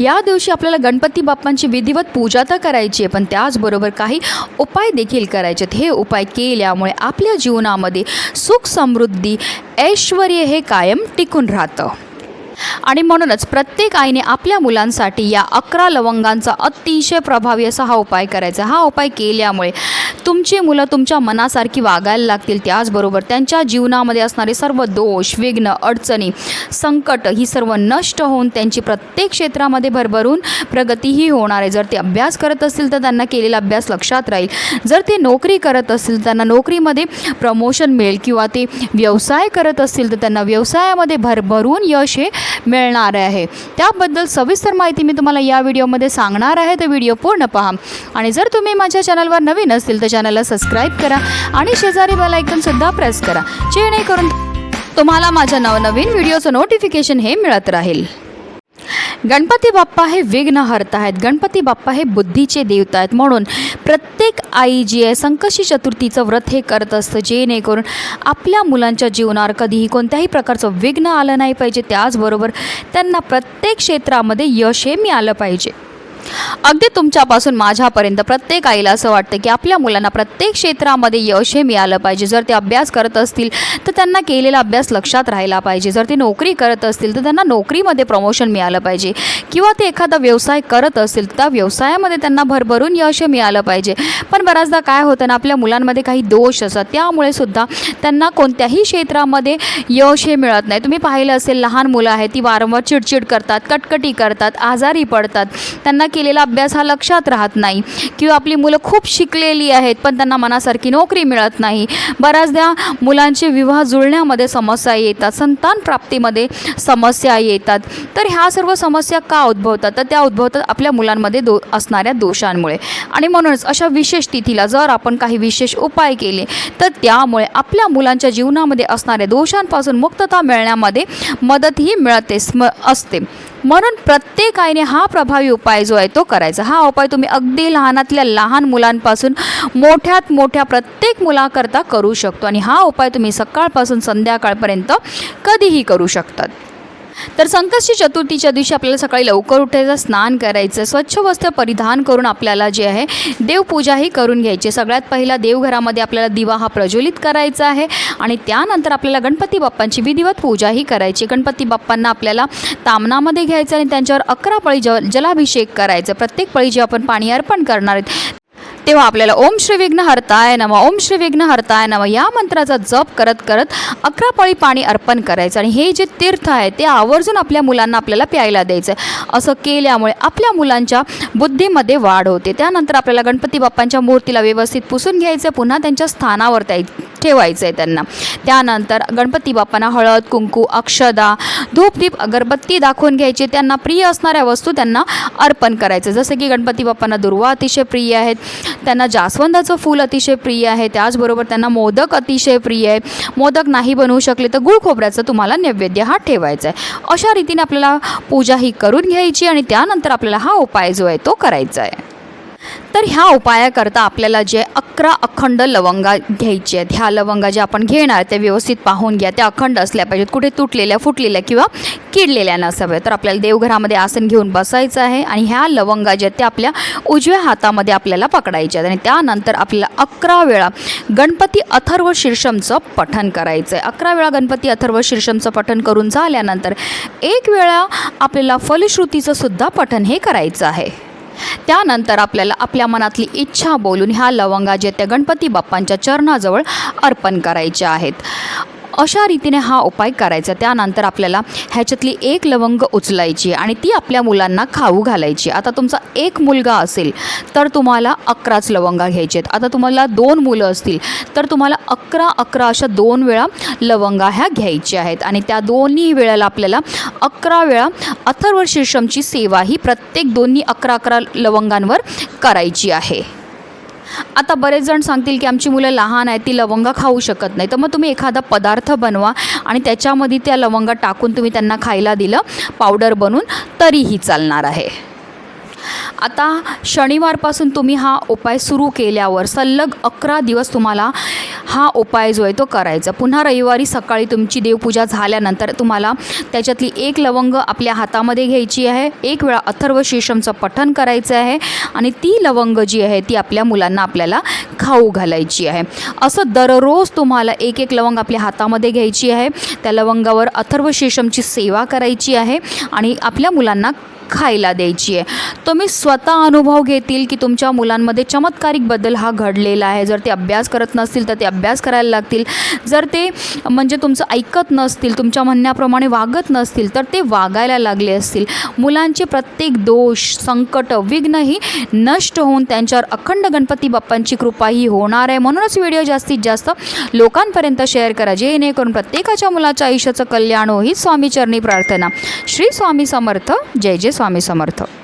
या दिवशी आपल्याला गणपती बाप्पांची विधिवत पूजा तर करायची आहे पण त्याचबरोबर काही उपाय देखील करायचे आहेत. हे उपाय केल्यामुळे आपल्या जीवनामध्ये सुख समृद्धी ऐश्वर हे कायम टिकून राहतं. आणि म्हणूनच प्रत्येक आईने आपल्या मुलांसाठी या अकरा लवंगांचा अतिशय प्रभावी असा हा उपाय करायचा. हा उपाय केल्यामुळे तुमची मुलं तुमच्या मनासारखी वागायला लागतील. त्याचबरोबर त्यांच्या जीवनामध्ये असणारे सर्व दोष विघ्न अडचणी संकट ही सर्व नष्ट होऊन त्यांची प्रत्येक क्षेत्रामध्ये भरभरून प्रगतीही होणार आहे. जर ते अभ्यास करत असतील तर त्यांना केलेला अभ्यास लक्षात राहील. जर ते नोकरी करत असतील त्यांना नोकरीमध्ये प्रमोशन मिळेल किंवा ते व्यवसाय करत असतील तर त्यांना व्यवसायामध्ये भरभरून यश हे मिळणार आहे. त्याबद्दल सविस्तर माहिती मी तुम्हाला या व्हिडिओमध्ये सांगणार आहे. तर व्हिडिओ पूर्ण पहा. आणि जर तुम्ही माझ्या चॅनलवर नवीन असतील तर चॅनलला सबस्क्राईब करा आणि शेजारी बेल आयकनसुद्धा प्रेस करा. जेणेकरून तुम्हाला माझ्या नवनवीन व्हिडिओचं नोटिफिकेशन हे मिळत राहील. गणपती बाप्पा हे विघ्नहर्ता आहेत. गणपती बाप्पा हे बुद्धीचे देवता आहेत. म्हणून प्रत्येक आई जी आहे संकष्टी चतुर्थीचं व्रत हे करत असतं. जेणेकरून आपल्या मुलांच्या जीवनावर कधीही कोणत्याही प्रकारचं विघ्न आलं नाही पाहिजे. त्याचबरोबर त्यांना प्रत्येक क्षेत्रामध्ये यश हे मिळालं पाहिजे. अगदी तुमच्यापासून माझ्यापर्यंत प्रत्येक आईला असं वाटतं की आपल्या मुलांना प्रत्येक क्षेत्रामध्ये यश हे मिळालं पाहिजे. जर ते अभ्यास करत असतील तर त्यांना केलेला अभ्यास लक्षात राहिला पाहिजे. जर ते नोकरी करत असतील तर त्यांना नोकरीमध्ये प्रमोशन मिळालं पाहिजे. किंवा ते एखादा व्यवसाय करत असतील तर त्या व्यवसायामध्ये त्यांना भरभरून यश हे मिळालं पाहिजे. पण बऱ्याचदा काय होतं ना आपल्या मुलांमध्ये काही दोष असतात. त्यामुळे सुद्धा त्यांना कोणत्याही क्षेत्रामध्ये यश हे मिळत नाही. तुम्ही पाहिलं असेल लहान मुलं आहेत ती वारंवार चिडचिड करतात कटकटी करतात आजारी पडतात. त्यांना केलेला अभ्यास हा लक्षात राहत नाही. किंवा आपली मुलं खूप शिकलेली आहेत पण त्यांना मनासारखी नोकरी मिळत नाही. बऱ्याचदा मुलांचे विवाह जुळण्यामध्ये समस्या येतात संतान प्राप्तीमध्ये समस्या येतात. तर ह्या सर्व समस्या का उद्भवतात? तर त्या उद्भवतात आपल्या मुलांमध्ये दो असणाऱ्या दोषांमुळे. आणि म्हणूनच अशा विशेष तिथीला जर आपण काही विशेष उपाय केले तर त्यामुळे आपल्या मुलांच्या जीवनामध्ये असणाऱ्या दोषांपासून मुक्तता मिळण्यामध्ये मदतही मिळते स्म असते. म्हणून प्रत्येकाने हा प्रभावी उपाय जो आहे तो करायचा. हा उपाय तुम्ही अगदी लहानातल्या लहान मुलांपासून मोठ्यात मोठ्या प्रत्येक मुलाकरता करू शकतो. आणि हा उपाय तुम्ही सकाळपासून संध्याकाळपर्यंत कधीही करू शकतात. तर संकष्टी चतुर्थीच्या दिवशी आपल्याला सकाळी लवकर उठायचं स्नान करायचं स्वच्छ वस्त्र परिधान करून आपल्याला जे आहे देवपूजाही करून घ्यायची. सगळ्यात पहिला देवघरामध्ये आपल्याला दिवा हा प्रज्वलित करायचा आहे आणि त्यानंतर आपल्याला गणपती बाप्पांची विधिवत पूजाही करायची. गणपती बाप्पांना आपल्याला तामनामध्ये घ्यायचं आणि त्यांच्यावर अकरा पळी ज जलाभिषेक करायचं. प्रत्येक पळी जे आपण पाणी अर्पण करणार आहेत तेव्हा आपल्याला ओम श्री विघ्न हरताय नम ओम श्री विघ्न हरताय नम या मंत्राचा जप करत करत अकरा पळी पाणी अर्पण करायचं आणि हे जे तीर्थ आहे ते आवर्जून आपल्या मुलांना आपल्याला प्यायला द्यायचं. आहे असं केल्यामुळे आपल्या मुलांच्या बुद्धीमध्ये वाढ होते. त्यानंतर आपल्याला गणपती बाप्पांच्या मूर्तीला व्यवस्थित पुसून घ्यायचं पुन्हा त्यांच्या स्थानावर त्या ठेवायचं आहे त्यांना. त्यानंतर गणपती बाप्पांना हळद कुंकू अक्षदा धूपदीप अगरबत्ती दाखवून घ्यायची. त्यांना प्रिय असणाऱ्या वस्तू त्यांना अर्पण करायचं. जसं की गणपती बाप्पांना दुर्वा अतिशय प्रिय आहेत. त्यांना जास्वंदाचं फूल अतिशय प्रिय आहे. त्याचबरोबर त्यांना मोदक अतिशय प्रिय आहे. मोदक नाही बनवू शकले तर गुळ खोबऱ्याचं तुम्हाला नैवेद्य हा ठेवायचा आहे. अशा रीतीने आपल्याला पूजा ही करून घ्यायची आणि त्यानंतर आपल्याला हा उपाय जो आहे तो करायचा आहे. तर ह्या उपायाकरता आपल्याला जे अकरा अखंड लवंगा घ्यायची आहेत. ह्या लवंगा ज्या आपण घेणार त्या व्यवस्थित पाहून घ्या. त्या अखंड असल्या पाहिजेत. कुठे तुटलेल्या फुटलेल्या किंवा किडलेल्या नसाव्या तर आपल्याला देवघरामध्ये आसन घेऊन बसायचं आहे आणि ह्या लवंगा ज्या त्या आपल्या उजव्या हातामध्ये आपल्याला पकडायच्या आहेत. आणि त्यानंतर आपल्याला अकरा वेळा गणपती अथर्व शीर्षमचं पठण करायचं आहे अकरा वेळा गणपती अथर्व शीर्षमचं पठण करून झाल्यानंतर एक वेळा आपल्याला फलश्रुतीचं सुद्धा पठण हे करायचं आहे. त्यानंतर आपल्याला आपल्या मनातली इच्छा बोलून ह्या लवंगा जे त्या गणपती बाप्पांच्या चरणाजवळ अर्पण करायच्या आहेत. अशा रीतीने हा उपाय करायचा. त्यानंतर आपल्याला ह्याच्यातली एक लवंग उचलायची आणि ती आपल्या मुलांना खाऊ घालायची. आता तुमचा एक मुलगा असेल तर तुम्हाला अकराच लवंगा घ्यायचे आहेत आता तुम्हाला दोन मुलं असतील तर तुम्हाला अकरा अकरा अशा दोन वेळा लवंगा ह्या घ्यायच्या आहेत. आणि त्या दोन्ही वेळेला आपल्याला अकरा वेळा अथर्व शीर्षमची सेवा ही प्रत्येक दोन्ही अकरा अकरा लवंगांवर करायची आहे. आता बरेच जण सांगतील की आमची मुलं लहान आहेत ती लवंगा खाऊ शकत नाही. तर मग तुम्ही एखादा पदार्थ बनवा आणि त्याच्यामध्ये त्या लवंगा टाकून तुम्ही त्यांना खायला दिलं पावडर बनवून तरीही चालणार आहे. आता शनिवारपासून तुम्ही हा उपाय सुरू केल्यावर सलग अकरा दिवस तुम्हाला हा उपाय जो आहे तो करायचा. पुन्हा रविवारी सकाळी तुमची देवपूजा झाल्यानंतर तुम्हाला त्याच्यातली एक लवंग आपल्या हातामध्ये घ्यायची आहे. एक वेळा अथर्व शीर्षमचं पठण करायचं आहे आणि ती लवंग जी आहे ती आपल्या मुलांना आपल्याला खाऊ घालायची आहे. असं दररोज तुम्हाला एक एक लवंग आपल्या हातामध्ये घ्यायची आहे. त्या लवंगावर अथर्व शीर्षमची सेवा करायची आहे आणि आपल्या मुलांना खायला द्यायची आहे. तुम्ही स्वतः अनुभव घेतील की तुमच्या मुलांमध्ये चमत्कारिक बदल हा घडलेला आहे. जर ते अभ्यास करत नसतील तर ते अभ्यास करायला लागतील. जर ते म्हणजे तुमचं ऐकत नसतील तुमच्या म्हणण्याप्रमाणे वागत नसतील तर ते वागायला लागले असतील. मुलांचे प्रत्येक दोष संकट विघ्नही नष्ट होऊन त्यांच्यावर अखंड गणपती बाप्पांची कृपा ही होणार आहे. म्हणूनच व्हिडिओ जास्तीत जास्त लोकांपर्यंत शेअर करा जेणेकरून प्रत्येकाच्या मुलाच्या आयुष्याचं कल्याण हो ही स्वामीचरणी प्रार्थना. श्री स्वामी समर्थ. जय जय स्वामी समर्थ.